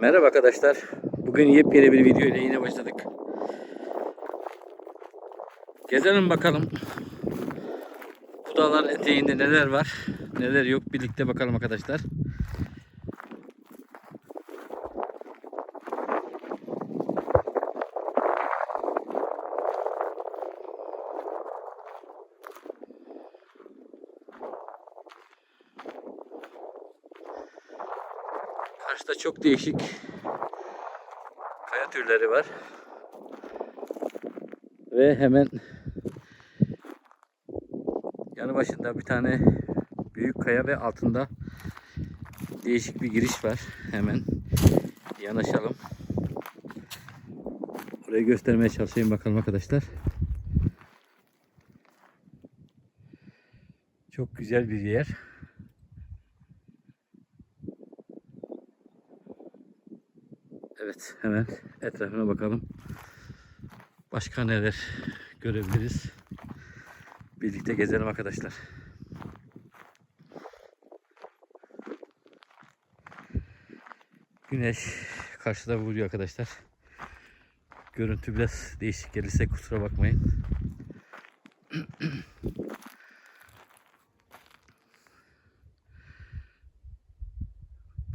Merhaba arkadaşlar. Bugün yepyeni bir video ile yine başladık. Gezelim bakalım. Bu dağların eteğinde neler var, neler yok birlikte bakalım arkadaşlar. Karşıda çok değişik kaya türleri var. Ve hemen yanı başında bir tane büyük kaya ve altında değişik bir giriş var. Hemen yanaşalım. Orayı göstermeye çalışayım bakalım arkadaşlar. Çok güzel bir yer. Evet hemen etrafına bakalım. Başka neler görebiliriz. Birlikte gezelim arkadaşlar. Güneş karşıda vuruyor arkadaşlar. Görüntü biraz değişik gelirse kusura bakmayın.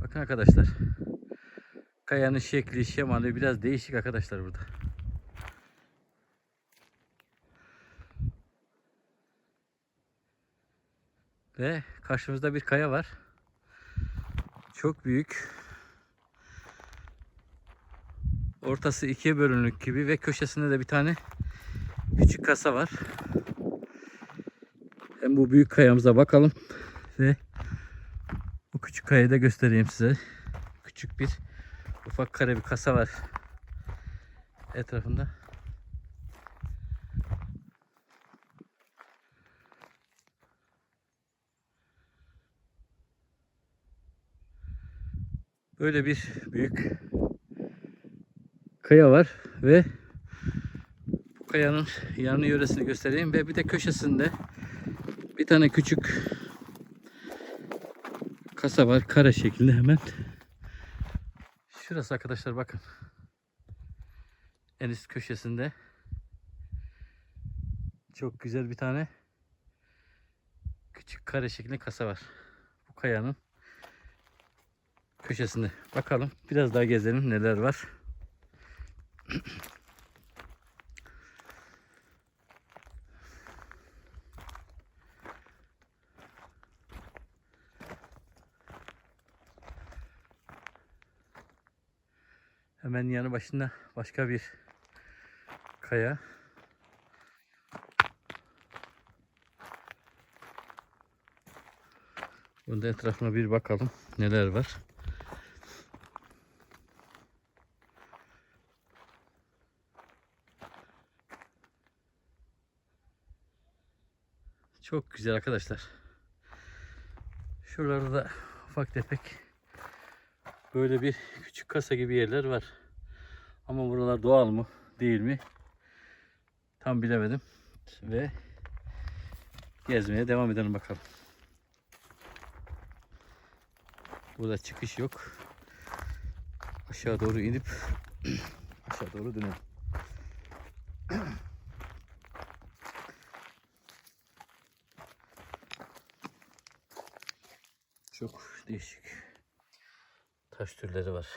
Bakın arkadaşlar. Kayanın şekli, şemalı biraz değişik arkadaşlar burada. Ve karşımızda bir kaya var. Çok büyük. Ortası ikiye bölünük gibi ve köşesinde de bir tane küçük kasa var. Hem bu büyük kayamıza bakalım ve bu küçük kayayı da göstereyim size. Küçük bir ufak kare bir kasa var etrafında. Böyle bir büyük kaya var ve bu kayanın yanı yöresini göstereyim ve bir de köşesinde bir tane küçük kasa var kare şeklinde hemen Şurası arkadaşlar bakın. En üst köşesinde çok güzel bir tane küçük kare şeklinde kasa var. Bu kayanın köşesinde. Bakalım biraz daha gezelim neler var. Hemen yanı başında başka bir kaya. Bunda etrafına bir bakalım neler var. Çok güzel arkadaşlar. Şuralarda da ufak tefek böyle bir küçük kasa gibi yerler var. Ama buralar doğal mı değil mi tam bilemedim. Ve gezmeye devam edelim bakalım. Burada çıkış yok. Aşağı doğru inip aşağı doğru dönelim. Çok değişik taş türleri var.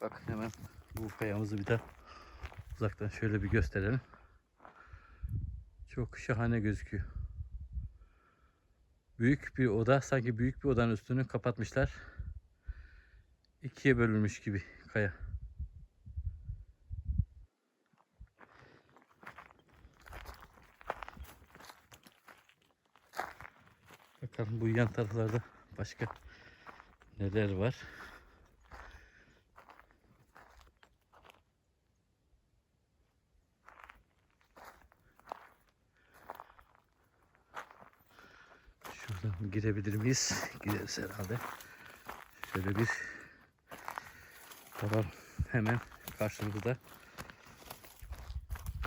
Bak hemen bu kayamızı bir de uzaktan şöyle bir gösterelim. Çok şahane gözüküyor. Büyük bir oda, sanki büyük bir odanın üstünü kapatmışlar. İkiye bölünmüş gibi kaya. Bakalım bu yan taraflarda başka neler var. Şuradan girebilir miyiz? Gireriz herhalde. Şöyle bir Bakalım hemen karşımızda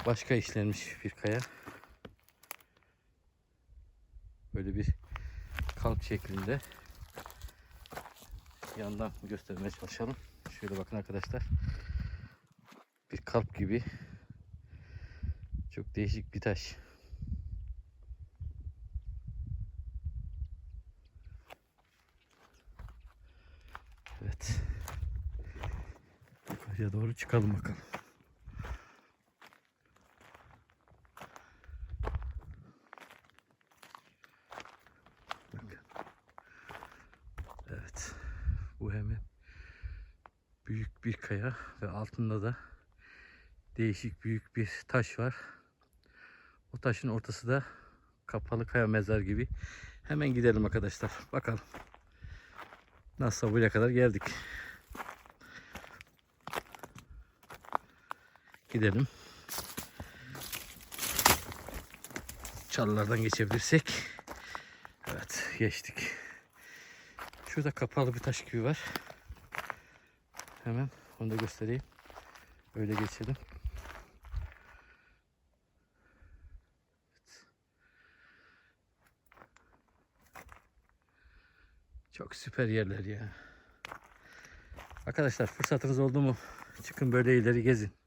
başka işlenmiş bir kaya. Böyle bir kalp şeklinde. Yandan göstermeye çalışalım. Şöyle bakın arkadaşlar. Bir kalp gibi. Çok değişik bir taş. Evet. Yukarıya doğru çıkalım bakalım. Evet. Bu hemen büyük bir kaya ve altında da değişik büyük bir taş var. O taşın ortası da kapalı kaya mezar gibi. Hemen gidelim arkadaşlar. Bakalım. Nasıl buraya kadar geldik. Gidelim. Çalılardan geçebilirsek. Evet geçtik. Şurada kapalı bir taş gibi var. Hemen onu da göstereyim. Öyle geçelim. Evet. Çok süper yerler ya. Arkadaşlar fırsatınız oldu mu çıkın böyle ileri gezin.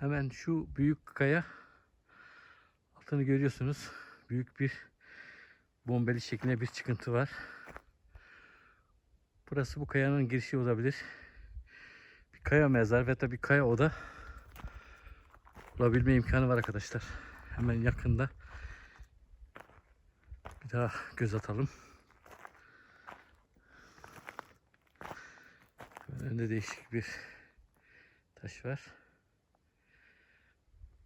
Hemen şu büyük kaya altını görüyorsunuz. Büyük bir bombeli şeklinde bir çıkıntı var. Burası bu kayanın girişi olabilir. Bir kaya mezar ve tabii kaya oda bulabilme imkanı var arkadaşlar. Hemen yakında bir daha göz atalım. Önünde değişik bir taş var.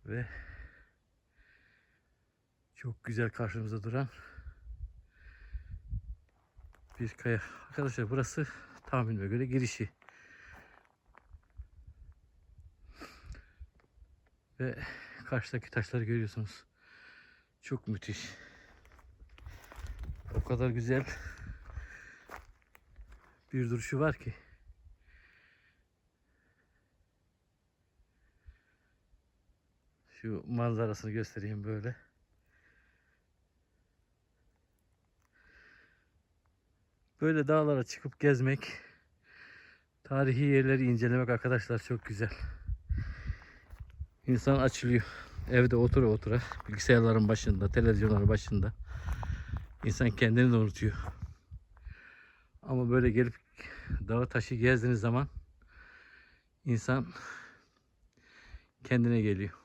Ve çok güzel karşımızda duran bir kaya. Arkadaşlar burası tahminime göre girişi. Ve karşıdaki taşları görüyorsunuz. Çok müthiş. O kadar güzel bir duruşu var ki. Şu manzarasını göstereyim böyle. Böyle dağlara çıkıp gezmek, tarihi yerleri incelemek arkadaşlar çok güzel. İnsan açılıyor. Evde otura otura, bilgisayarların başında, televizyonların başında. İnsan kendini de unutuyor. Ama böyle gelip dağı taşı gezdiğiniz zaman insan kendine geliyor.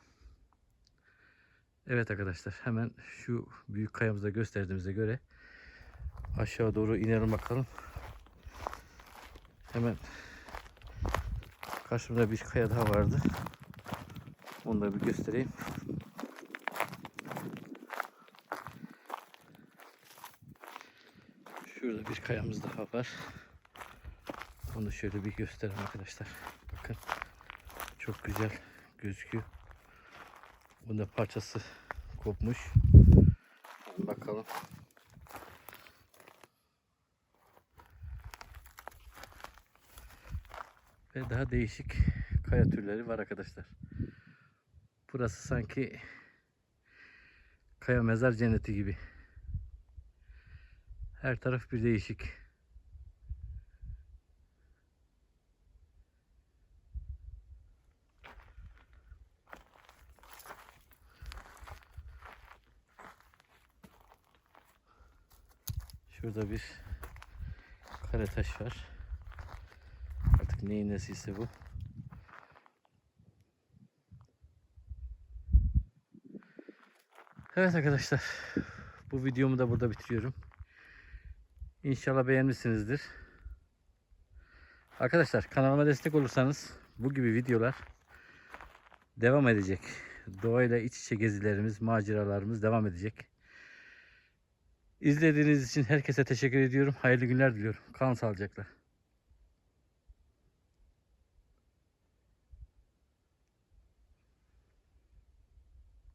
Evet arkadaşlar hemen şu büyük kayamızda gösterdiğimize göre aşağı doğru inelim bakalım. Hemen karşımda bir kaya daha vardı. Onu da bir göstereyim. Şurada bir kayamız daha var. Onu şöyle bir göstereyim arkadaşlar. Bakın. Çok güzel gözüküyor. Bunda parçası kopmuş. Bakalım. Ve daha değişik kaya türleri var arkadaşlar. Burası sanki kaya mezar cenneti gibi. Her taraf bir değişik. Şurada bir kare taş var. Artık neyin nesiyse bu. Evet arkadaşlar. Bu videomu da burada bitiriyorum. İnşallah beğenmişsinizdir. Arkadaşlar kanalıma destek olursanız bu gibi videolar devam edecek. Doğayla iç içe gezilerimiz, maceralarımız devam edecek. İzlediğiniz için herkese teşekkür ediyorum. Hayırlı günler diliyorum. Kalın sağlıcakla.